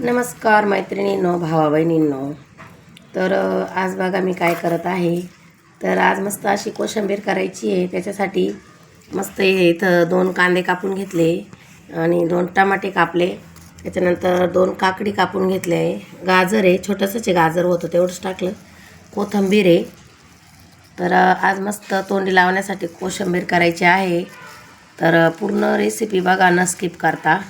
नमस्कार मैत्रिणींनो भावा बहिणींनो तर आज बघा मी काय करत आहे. तर आज मस्त अशी कोशंबीर करायची आहे. त्याच्यासाठी मस्त हे इथं दोन कांदे कापून घेतले आणि दोन टमाटे कापले. त्याच्यानंतर दोन काकडी कापून घेतले आहे. गाजर आहे. छोटंसंच आहे गाजर होतं तेवढंच टाकलं. कोथिंबीर आहे. तर आज मस्त तोंडी लावण्यासाठी कोशंबीर करायची आहे. तर पूर्ण रेसिपी बघा न स्किप करता.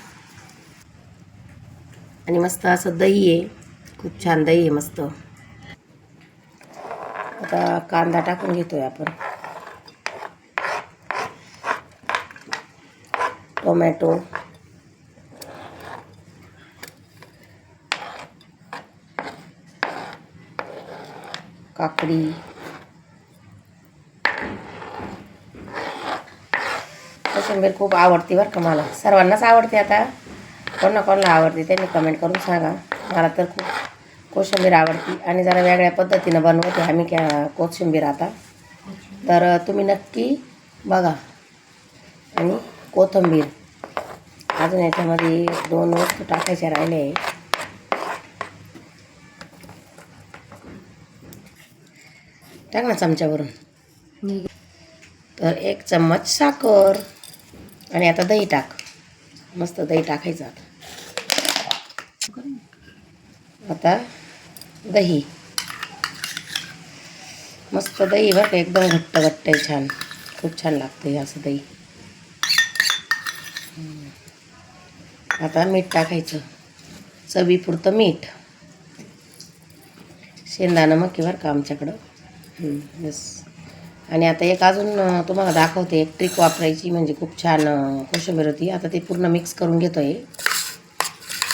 आणि मस्त असं दही आहे. खूप छान दही आहे मस्त. आता कांदा टाकून घेतोय आपण. टोमॅटो. काकडी. कोशिंबीर खूप आवडते बरं का मला. सर्वांनाच आवडते आता. कोणा कोणाला आवडते त्यांनी कमेंट करून सांगा. मला तर खूप कोशिंबीर आवडती आणि जरा वेगळ्या पद्धतीनं बनवते आम्ही क्या कोशिंबीर आता. तर तुम्ही नक्की बघा. आणि कोथिंबीर. अजून याच्यामध्ये दोन वस्तू टाकायच्या राहिल्या आहे टाक ना चमच्यावरून. तर एक चम्मच साखर. आणि आता दही टाक. मस्त दही टाकायचं आता. आता दही. मस्त दही बघ एकदम घट्ट घट्ट आहे छान. खूप छान लागतं हे असं दही. आता मीठ टाकायचं. चवीपुरतं मीठ. शेंदाणं मग किंवा का आमच्याकडं. यस आणि आता एक अजून तुम्हाला दाखवते एक ट्रिक वापरायची म्हणजे खूप छान कोशिंबीर होती. आता ते पूर्ण मिक्स करून घेतो आहे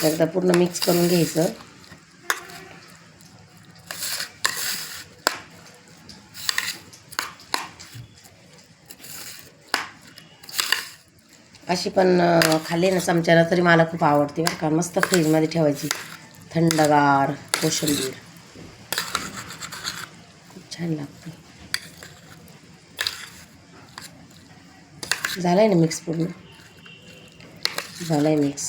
एकदा पूर्ण मिक्स करून घ्यायचं. अशी पण खाल्ली ना चमच्याला तरी मला खूप आवडते बरं का. मस्त फ्रीजमध्ये ठेवायची. थंडगार कोशिंबीर. खूप छान लागते. झालं आहे ना मिक्स पूर्ण? झालं आहे मिक्स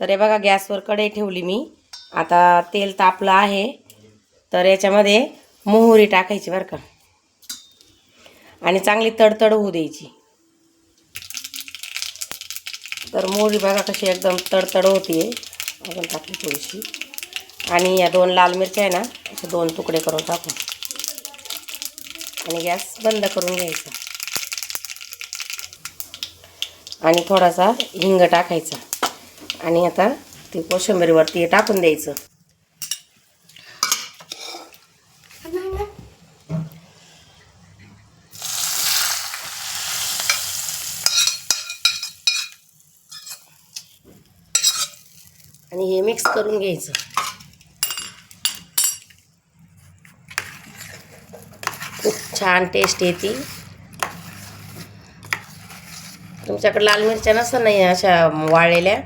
तर हे बघा गॅसवर कढई ठेवली मी. आता तेल तापलं आहे. तर याच्यामध्ये मोहरी टाकायची बरं का. आणि चांगली तडतड होऊ द्यायची. तर मोहरी बघा कशी एकदम तडतड होती अजून टाकली थोडीशी. आणि या दोन लाल मिरच्या आहे ना असे दोन तुकडे करून टाकू. आणि गॅस बंद करून घ्यायचा. आणि थोडासा हिंग टाकायचा. आणि आता ती कोशिंबीरवरती टाकून द्यायचं. आणि हे मिक्स करून घ्यायचं. खूप छान टेस्ट येते. तुमच्याकडे लाल मिरच्या नसतं नाही अशा वाळलेल्या?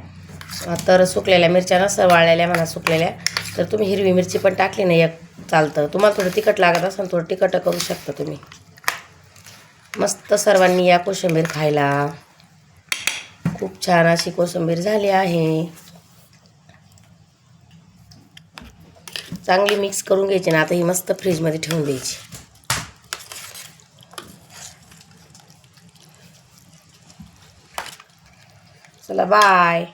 तर सुकलेल्या मिरच्या नसतं वाळलेल्या म्हणा सुकलेल्या. तर तुम्ही हिरवी मिरची पण टाकली ना एक चालतं. तुम्हाला थोडं तिखट लागत असेल थोडं तिखट करू शकता तुम्ही. मस्त सर्वांनी या कोशिंबीर खायला. खूप छान अशी कोशिंबीर झाली आहे. चांगली मिक्स करून घ्यायची ना आता ही मस्त फ्रीजमध्ये ठेवून द्यायची. चला बाय